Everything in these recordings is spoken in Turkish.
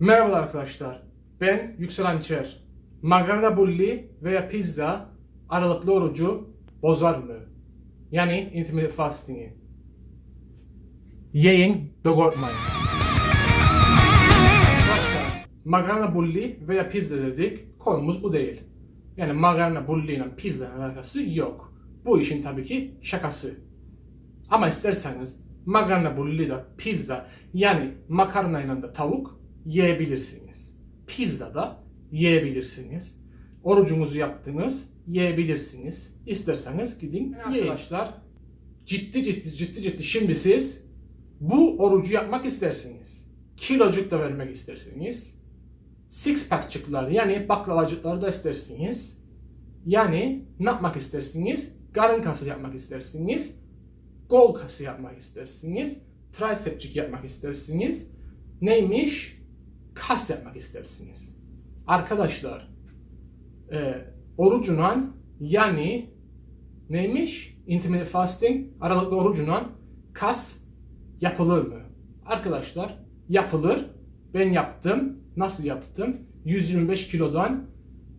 Merhaba arkadaşlar. Ben Yüksel Hançer. Makarna bulli veya pizza aralıklı orucu bozar mı? Yani intermittent fasting'i. Yiyin. Arkadaşlar, Makarna bulli veya pizza dedik. Konumuz bu değil. Yani makarna bulli ile pizzanın alakası yok. Bu işin tabii ki şakası. Ama isterseniz makarna bulli de pizza yani makarnayla da tavuk yiyebilirsiniz. Pizza da yiyebilirsiniz. Orucunuzu yaptınız, yiyebilirsiniz. İsterseniz gidin yiyin. Arkadaşlar ciddi ciddi ciddi ciddi şimdi siz bu orucu yapmak istersiniz. Kilocuk da vermek istersiniz. Six pack'çıklar yani baklavacıkları da istersiniz. Yani ne yapmak istersiniz? Karın kası yapmak istersiniz. Kol kası yapmak istersiniz. Tricepçik yapmak istersiniz. Neymiş? Kas yapmak istersiniz. Arkadaşlar e, orucuna yani neymiş? Intermittent fasting aralıklı orucuna kas yapılır mı? Arkadaşlar yapılır. Ben yaptım. Nasıl yaptım? 125 kilodan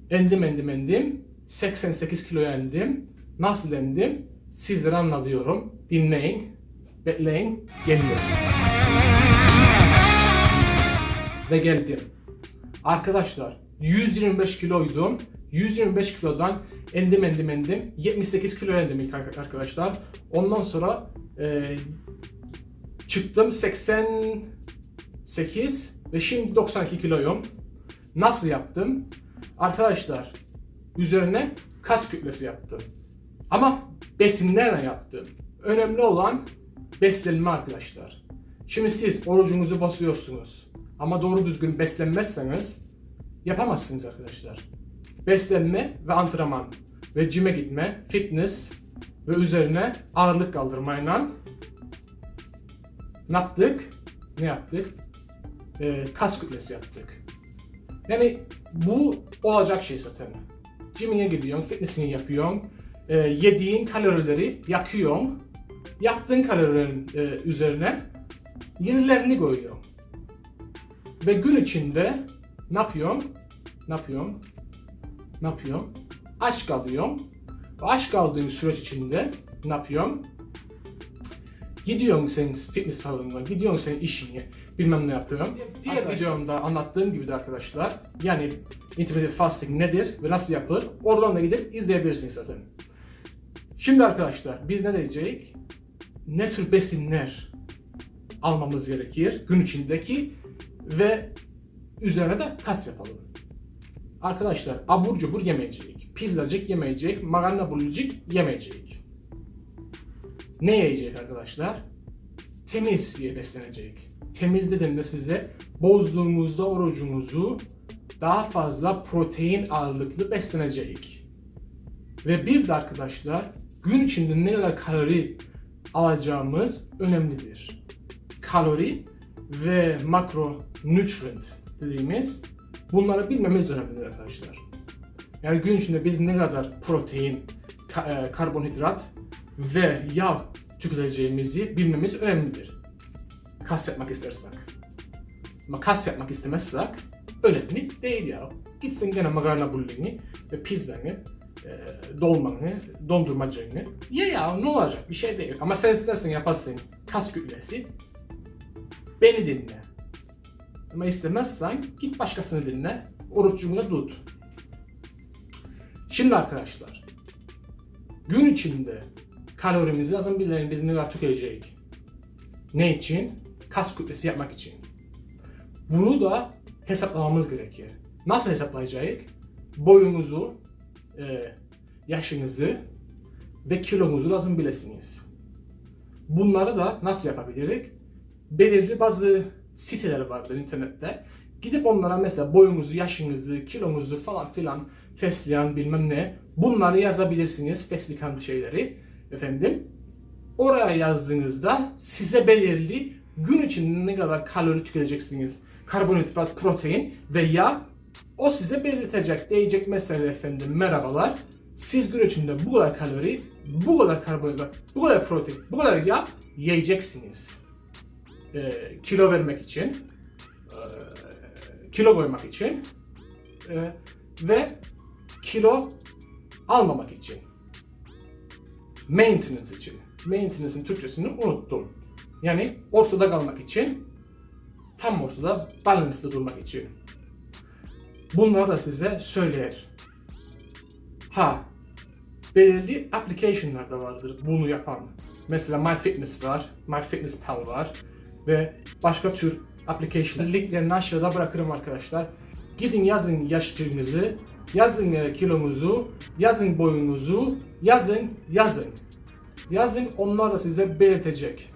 endim endim endim. 88 kiloya endim. Nasıl endim? Sizlere anlatıyorum. Dinleyin. Bekleyin. Geliyorum. Ve geldim. Arkadaşlar 125 kiloydum. 125 kilodan endim endim endim. 78 kiloya endim ilk arkadaşlar. Ondan sonra e, çıktım 88 ve şimdi 92 kiloyum. Nasıl yaptım? Arkadaşlar üzerine kas kütlesi yaptım. Ama besinlerle yaptım. Önemli olan beslenme arkadaşlar. Şimdi siz orucunuzu basıyorsunuz. Ama doğru düzgün beslenmezseniz yapamazsınız arkadaşlar. Beslenme ve antrenman ve cime gitme, fitness ve üzerine ağırlık kaldırmayla ne yaptık? Ne yaptık? Ee, kas kütlesi yaptık. Yani bu olacak şey zaten. Gym'ine gidiyorsun, fitnessini yapıyorsun, e, yediğin kalorileri yakıyorsun, yaptığın kalorilerin e, üzerine yenilerini koyuyorsun. Ve gün içinde ne yapıyorsun? Ne yapıyorsun? Ne yapıyorsun? Aç kalıyorsun. Ve aç kaldığın süreç içinde ne yapıyorsun? Gidiyorsun senin fitness salonuna, gidiyorsun senin işine, bilmem ne yapıyorsun. Diğer Arkadaşlar- videomda anlattığım gibi de arkadaşlar, yani intermittent fasting nedir ve nasıl yapılır, oradan da gidip izleyebilirsiniz zaten. Şimdi arkadaşlar, biz ne diyecek? Ne tür besinler almamız gerekir gün içindeki ve üzerine de kas yapalım. Arkadaşlar abur cubur yemeyecek, pizzacık yemeyecek, makarna bulucuk yemeyecek. Ne yiyecek arkadaşlar? Temiz diye beslenecek. Temiz dediğimde size bozduğunuzda orucunuzu daha fazla protein ağırlıklı beslenecek. Ve bir de arkadaşlar gün içinde ne kadar kalori alacağımız önemlidir. Kalori ve makronutrient dediğimiz bunları bilmemiz önemlidir arkadaşlar. Yani gün içinde biz ne kadar protein, e, karbonhidrat ve yağ tüketeceğimizi bilmemiz önemlidir. Kas yapmak istersek. Ama kas yapmak istemezsek önemli değil ya. Gitsin gene makarna bullini ve pizzanı, e, dolmanı, dondurmacını ye ya ne olacak bir şey değil. Ama sen istersen yaparsın kas kütlesi beni dinle. Ama istemezsen git başkasını dinle, orucunu tut. Şimdi arkadaşlar, gün içinde kalorimizi lazım bilelim biz ne kadar tüketecek. Ne için? Kas kütlesi yapmak için. Bunu da hesaplamamız gerekir. Nasıl hesaplayacağız? Boyunuzu, e, yaşınızı ve kilonuzu lazım bilesiniz. Bunları da nasıl yapabiliriz? Belirli bazı siteler vardır internette. Gidip onlara mesela boyunuzu, yaşınızı, kilonuzu falan filan fesleğen bilmem ne bunları yazabilirsiniz. Fesleğen şeyleri efendim. Oraya yazdığınızda size belirli gün içinde ne kadar kalori tüketeceksiniz. Karbonhidrat, protein ve yağ o size belirtecek. Diyecek mesela efendim merhabalar. Siz gün içinde bu kadar kalori, bu kadar karbonhidrat, bu kadar protein, bu kadar yağ yiyeceksiniz. Ee, kilo vermek için. Ee, kilo koymak için e, ve kilo almamak için. Maintenance için. Maintenance'ın Türkçesini unuttum. Yani ortada kalmak için, tam ortada balance'da durmak için. Bunları da size söyler. Ha, belirli application'lar da vardır bunu yapan. Mesela MyFitness var, MyFitnessPal var ve başka tür application. Linklerini aşağıda bırakırım arkadaşlar. Gidin yazın yaşınızı, yazın kilonuzu, yazın boyunuzu, yazın, yazın. Yazın onlar da size belirtecek.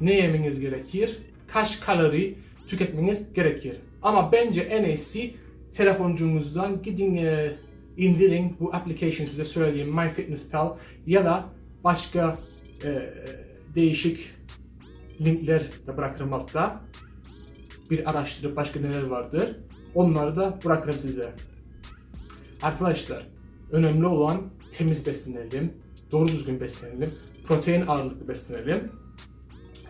Ne yemeniz gerekir, kaç kalori tüketmeniz gerekir. Ama bence en iyisi telefoncunuzdan gidin e, indirin bu application size söyleyeyim MyFitnessPal ya da başka e, değişik linkler de bırakırım altta. Bir araştırıp başka neler vardır. Onları da bırakırım size. Arkadaşlar önemli olan temiz beslenelim, doğru düzgün beslenelim, protein ağırlıklı beslenelim,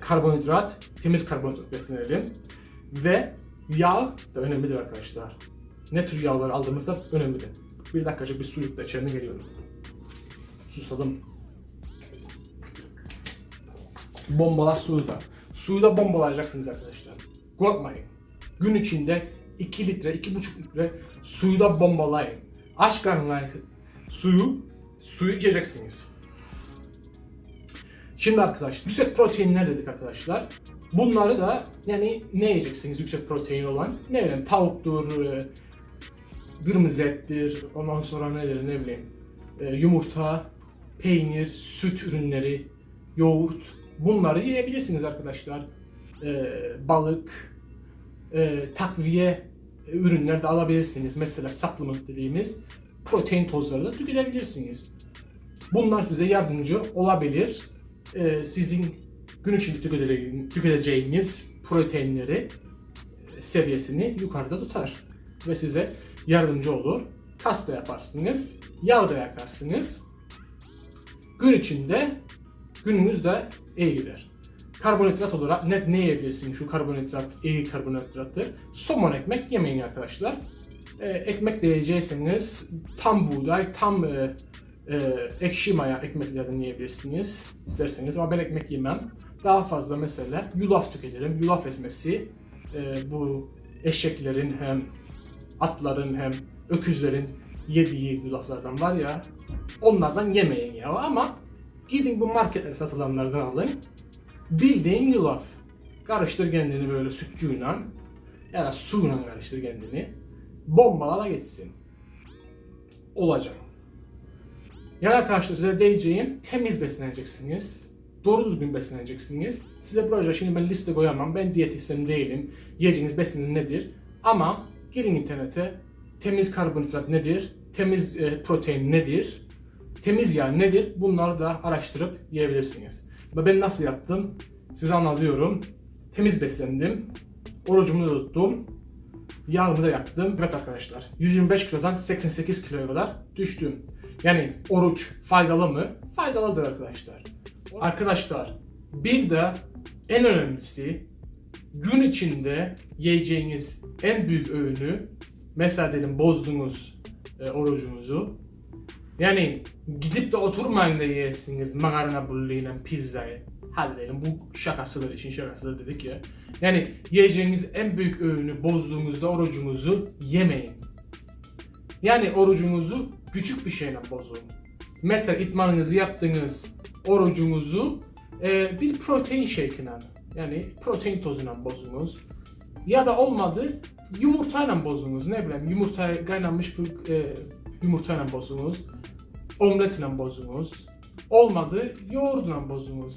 karbonhidrat, temiz karbonhidrat beslenelim ve yağ da önemlidir arkadaşlar. Ne tür yağlar aldığımız da önemlidir. Bir dakikacık bir sucukla içerine geliyorum. Susadım. Bombalar suyu da. Suyu da bombalayacaksınız arkadaşlar. Korkmayın. Gün içinde 2 litre, 2,5 litre suyu da bombalayın. Aç karnına suyu, suyu içeceksiniz. Şimdi arkadaşlar yüksek proteinler dedik arkadaşlar. Bunları da yani ne yiyeceksiniz yüksek protein olan? Ne bileyim tavuktur, e, kırmızı ettir, ondan sonra nedir ne bileyim e, yumurta, peynir, süt ürünleri, yoğurt bunları yiyebilirsiniz arkadaşlar. E, balık, e, takviye ürünler de alabilirsiniz. Mesela supplement dediğimiz protein tozları da tüketebilirsiniz. Bunlar size yardımcı olabilir. E, sizin gün içinde tüketeceğiniz, tüketeceğiniz proteinleri e, seviyesini yukarıda tutar ve size yardımcı olur. Kas da yaparsınız, yağ da yakarsınız. Gün içinde gününüz de iyi gider. Karbonhidrat olarak net ne yiyebilirsiniz? Şu karbonhidrat, iyi karbonhidrattır. Somon ekmek yemeyin arkadaşlar. Ee, ekmek de tam buğday, tam e, e, ekşi maya ekmeklerden yiyebilirsiniz isterseniz ama ben ekmek yemem. Daha fazla mesela yulaf tüketirim. Yulaf ezmesi e, bu eşeklerin hem atların hem öküzlerin yediği yulaflardan var ya onlardan yemeyin ya ama gidin bu marketlerde satılanlardan alın. Bildiğin yulaf. Karıştır kendini böyle sütçüyle ya da suyla karıştır kendini. Bombalala geçsin. Olacak. Yani arkadaşlar size diyeceğim temiz besleneceksiniz. Doğru düzgün besleneceksiniz. Size proje şimdi ben liste koyamam. Ben diyetisyen değilim. Yiyeceğiniz beslenin nedir? Ama girin internete. Temiz karbonhidrat nedir? Temiz e, protein nedir? Temiz yağ nedir? Bunları da araştırıp yiyebilirsiniz. Ve ben nasıl yaptım? Size anlatıyorum. Temiz beslendim. Orucumu da tuttum. Yağımı da yaktım. Evet arkadaşlar. 125 kilodan 88 kiloya kadar düştüm. Yani oruç faydalı mı? Faydalıdır arkadaşlar. Arkadaşlar bir de en önemlisi gün içinde yiyeceğiniz en büyük öğünü mesela dedim bozdunuz e, orucunuzu. Yani gidip de oturmayın da yiyesiniz makarna bulluyla pizzayı. Hadi dedim bu şakasıdır işin şakasıdır dedik ya. Yani yiyeceğiniz en büyük öğünü bozduğunuzda orucunuzu yemeyin. Yani orucunuzu küçük bir şeyle bozun. Mesela itmanınızı yaptığınız orucunuzu e, bir protein shake'ine yani protein tozuyla bozunuz. Ya da olmadı yumurtayla bozunuz. Ne bileyim yumurta kaynanmış bir e, yumurtayla bozunuz. Omletle bozunuz. Olmadı yoğurdla bozunuz.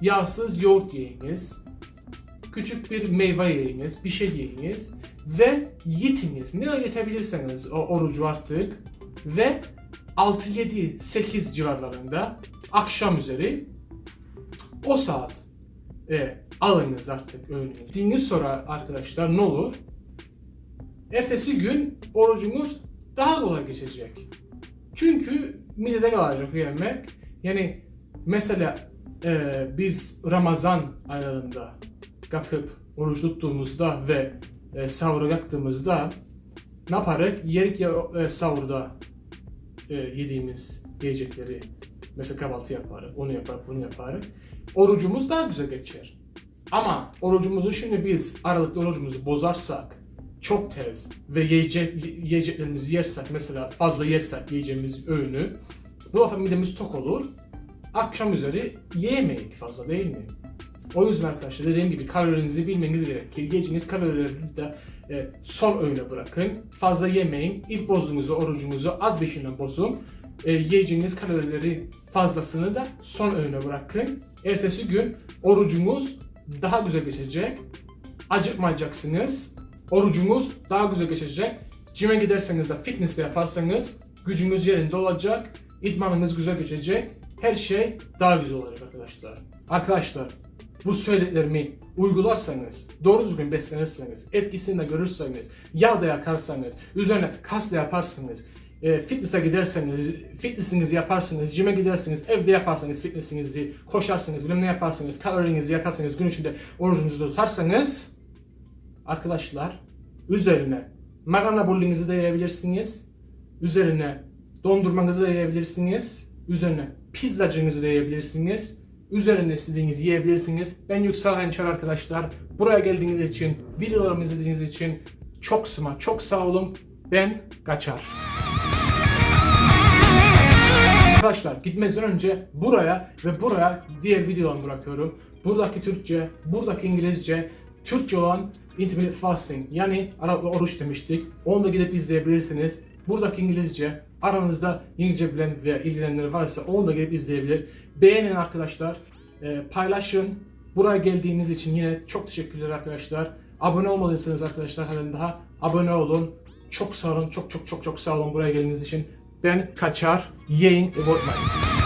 Yağsız yoğurt yiyiniz. Küçük bir meyve yiyiniz, bir şey yiyiniz ve yitiniz. Ne yetebilirseniz o orucu artık ve 6 7 8 civarlarında akşam üzeri o saat e, alınız artık öğününüzü. Dininiz sonra arkadaşlar ne olur? Ertesi gün orucunuz daha kolay geçecek. Çünkü midede kalacak yemek. Yani mesela e, biz Ramazan aylarında kalkıp oruç tuttuğumuzda ve e, sahuru yaktığımızda ne yaparız? Yerik ya e, sahurda e, yediğimiz yiyecekleri mesela kahvaltı yaparız, onu yaparız, bunu yaparız. Orucumuz daha güzel geçer. Ama orucumuzu şimdi biz aralıklı orucumuzu bozarsak çok tez ve yiyecek, yiyeceklerimizi yersek mesela fazla yersek yiyeceğimiz öğünü bu defa midemiz tok olur. Akşam üzeri yiyemeyik fazla değil mi? O yüzden arkadaşlar dediğim gibi kalorinizi bilmeniz gerekir. Yiyeceğiniz kalorileri de e, son öğüne bırakın. Fazla yemeyin. İlk bozunuzu, orucunuzu az beşinden bozun. E, yiyeceğiniz kalorileri fazlasını da son öğüne bırakın. Ertesi gün orucunuz daha güzel geçecek. Acıkmayacaksınız. Orucunuz daha güzel geçecek. Cime giderseniz de fitness de yaparsanız gücünüz yerinde olacak. İdmanınız güzel geçecek. Her şey daha güzel olacak arkadaşlar. Arkadaşlar bu söylediklerimi uygularsanız, doğru düzgün beslenirseniz, etkisini de görürseniz, yağ da yakarsanız, üzerine kas da yaparsınız, e, fitness'e giderseniz, fitness'inizi yaparsınız, cime gidersiniz, evde yaparsanız fitness'inizi, koşarsınız, bilmem ne yaparsanız, kalorinizi yakarsanız, gün içinde orucunuzu tutarsanız, arkadaşlar üzerine makarna bullinizi de yiyebilirsiniz, üzerine dondurmanızı da yiyebilirsiniz, üzerine pizzacınızı da yiyebilirsiniz, üzerine istediğinizi yiyebilirsiniz. Ben Yüksel Hançer arkadaşlar. Buraya geldiğiniz için, videolarımı izlediğiniz için çok sıma, çok sağ olun. Ben kaçar. Arkadaşlar gitmezden önce buraya ve buraya diğer videolarımı bırakıyorum. Buradaki Türkçe, buradaki İngilizce, Türkçe olan intermittent fasting yani Arapla oruç demiştik. Onu da gidip izleyebilirsiniz. Buradaki İngilizce aranızda İngilizce bilen veya ilgilenenler varsa onu da gelip izleyebilir. Beğenin arkadaşlar. e, paylaşın. Buraya geldiğiniz için yine çok teşekkürler arkadaşlar. Abone olmadıysanız arkadaşlar halen daha abone olun. Çok sağ olun. Çok çok çok çok sağ olun buraya geldiğiniz için. Ben kaçar. Ve unutmayın.